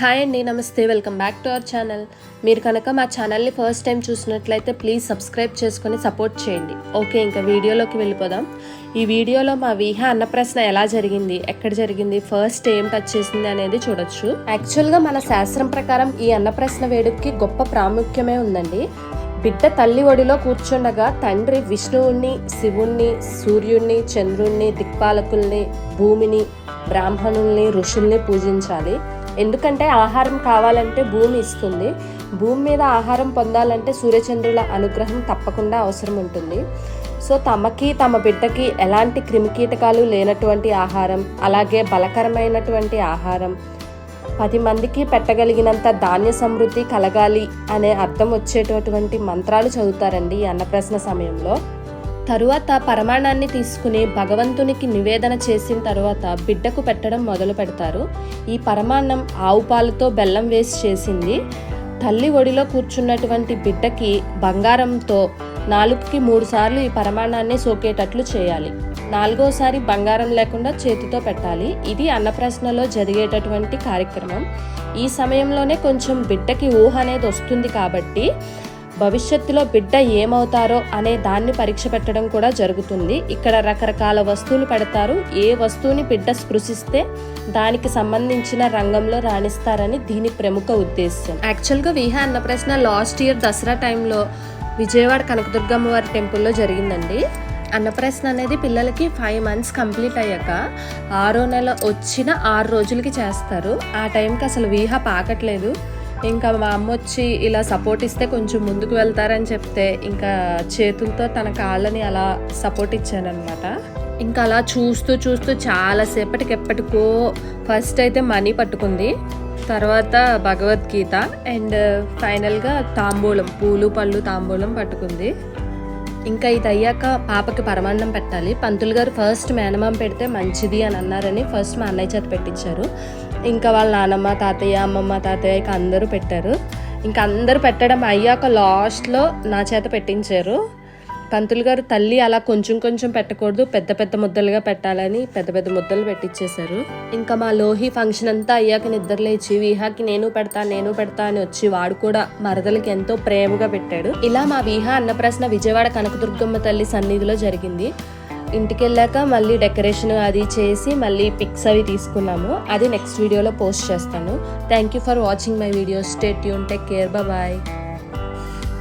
Hi అండి నమస్తే. Welcome back to our channel మీరు కనుక మా ఛానల్ని ఫస్ట్ టైం చూసినట్లయితే ప్లీజ్ సబ్స్క్రైబ్ చేసుకొని సపోర్ట్ చేయండి. ఓకే ఇంకా వీడియోలోకి వెళ్ళిపోదాం. ఈ వీడియోలో మా వీహ అన్నప్రశ్న ఎలా జరిగింది? ఎక్కడ జరిగింది? ఫస్ట్ ఏం టచ్ చేసింది అనేది చూడొచ్చు. యాక్చువల్గా మన శాస్త్రం ప్రకారం ఈ అన్నప్రశ్న వేడుకకి గొప్ప ప్రాముఖ్యమే ఉందండి. బిడ్డ తల్లి ఒడిలో కూర్చుండగా తండ్రి విష్ణువుణ్ణి శివుణ్ణి సూర్యుణ్ణి చంద్రుణ్ణి దిక్పాలకుల్ని భూమిని బ్రాహ్మణుల్ని ఋషుల్ని పూజించాలి. ఎందుకంటే ఆహారం కావాలంటే భూమి ఇస్తుంది. భూమి మీద ఆహారం పొందాలంటే సూర్యచంద్రుల అనుగ్రహం తప్పకుండా అవసరం ఉంటుంది. సో తమకి తమ బిడ్డకి ఎలాంటి క్రిమికీటకాలు లేనటువంటి ఆహారం అలాగే బలకరమైనటువంటి ఆహారం పది మందికి పెట్టగలిగినంత ధాన్య సమృద్ధి కలగాలి అనే అర్థం వచ్చేటటువంటి మంత్రాలు చదువుతారండి ఈ అన్నప్రశ్న సమయంలో. తరువాత పరమాణాన్ని తీసుకుని భగవంతునికి నివేదన చేసిన తరువాత బిడ్డకు పెట్టడం మొదలు పెడతారు. ఈ పరమాన్నం ఆవు పాలతో బెల్లం వేసి చేసింది. తల్లి ఒడిలో కూర్చున్నటువంటి బిడ్డకి బంగారంతో నాలుగుకి మూడు సార్లు ఈ పరమాణాన్ని సోకేటట్లు చేయాలి. నాలుగోసారి బంగారం లేకుండా చేతితో పెట్టాలి. ఇది అన్నప్రశ్నలో జరిగేటటువంటి కార్యక్రమం. ఈ సమయంలోనే కొంచెం బిడ్డకి ఊహ అనేది వస్తుంది కాబట్టి భవిష్యత్తులో బిడ్డ ఏమవుతారో అనే దాన్ని పరీక్ష పెట్టడం కూడా జరుగుతుంది. ఇక్కడ రకరకాల వస్తువులు పెడతారు. ఏ వస్తువుని బిడ్డ స్పృశిస్తే దానికి సంబంధించిన రంగంలో రాణిస్తారని దీని ప్రముఖ ఉద్దేశం యాక్చువల్గా విహ అన్న ప్రశ్న లాస్ట్ ఇయర్ దసరా టైంలో విజయవాడ కనకదుర్గమ్మ వారి టెంపుల్లో జరిగిందండి. అన్నప్రశ్న అనేది పిల్లలకి ఫైవ్ మంత్స్ కంప్లీట్ అయ్యాక ఆరో నెల వచ్చిన ఆరు రోజులకి చేస్తారు. ఆ టైంకి అసలు వీహ పాకట్లేదు. ఇంకా మా అమ్మ వచ్చి ఇలా సపోర్ట్ ఇస్తే కొంచెం ముందుకు వెళ్తారని చెప్తే ఇంకా చేతులతో తన కాళ్ళని అలా సపోర్ట్ ఇచ్చానమాట ఇంకా అలా చూస్తూ చూస్తూ చాలాసేపటికి ఎప్పటికో ఫస్ట్ అయితే మనీ పట్టుకుంది తర్వాత భగవద్గీత అండ్ ఫైనల్గా తాంబూలం పూలు పళ్ళు తాంబూలం పట్టుకుంది. ఇంకా ఇది అయ్యాక పాపకి పరమాన్నం పెట్టాలి. పంతులు గారు ఫస్ట్ మేనమామ పెడితే మంచిది అని అన్నారని ఫస్ట్ మా అన్నయ్య చేత పెట్టించారు ఇంకా వాళ్ళ నానమ్మ తాతయ్య అమ్మమ్మ తాతయ్యకి అందరూ పెట్టారు. ఇంకా అందరూ పెట్టడం అయ్యాక లాస్ట్లో నా చేత పెట్టించారు. పంతులు గారు తల్లి అలా కొంచెం కొంచెం పెట్టకూడదు పెద్ద పెద్ద ముద్దలుగా పెట్టాలని పెద్ద పెద్ద ముద్దలు పెట్టించేశారు ఇంకా మా లోహి ఫంక్షన్ అంతా అయ్యాక నిద్రలేచి వీహాకి విహాకి నేను పెడతా నేను పెడతా అని వచ్చి వాడు కూడా మరదలకి ఎంతో ప్రేమగా పెట్టాడు. ఇలా మా విహా అన్నప్రశ్న విజయవాడ కనకదుర్గమ్మ తల్లి సన్నిధిలో జరిగింది. ఇంటికి వెళ్ళాక మళ్ళీ డెకరేషన్ అది చేసి మళ్ళీ పిక్స్ అవి తీసుకున్నాము. అది నెక్స్ట్ వీడియోలో పోస్ట్ చేస్తాను. Thank you for watching my video stay tune take care bye